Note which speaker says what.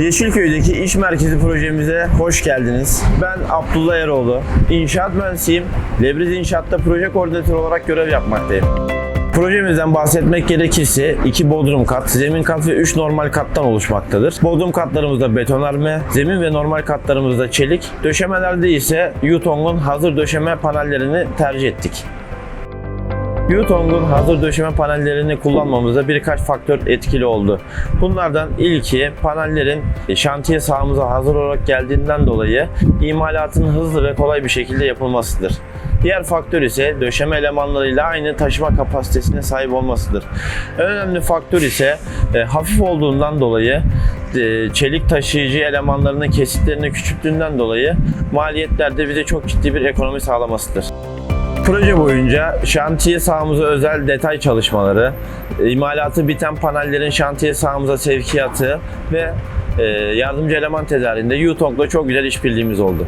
Speaker 1: Yeşilköy'deki iş merkezi projemize hoş geldiniz. Ben Abdullah Eroğlu. İnşaat mühendisiyim. Lebriz İnşaat'ta proje koordinatörü olarak görev yapmaktayım. Projemizden bahsetmek gerekirse iki bodrum kat, zemin kat ve 3 normal kattan oluşmaktadır. Bodrum katlarımızda betonarme, zemin ve normal katlarımızda çelik, döşemelerde ise Yutong'un hazır döşeme panellerini tercih ettik. Yutong'un hazır döşeme panellerini kullanmamızda birkaç faktör etkili oldu. Bunlardan ilki panellerin şantiye sahamıza hazır olarak geldiğinden dolayı imalatın hızlı ve kolay bir şekilde yapılmasıdır. Diğer faktör ise döşeme elemanlarıyla aynı taşıma kapasitesine sahip olmasıdır. Önemli faktör ise e, hafif olduğundan dolayı e, çelik taşıyıcı elemanlarının kesitlerini küçülttüğünden dolayı maliyetlerde bize çok ciddi bir ekonomi sağlamasıdır. Proje boyunca şantiye sahamıza özel detay çalışmaları, imalatı biten panellerin şantiye sahamıza sevkiyatı ve e, yardımcı eleman tedariğinde Yutong'la çok güzel işbirliğimiz oldu.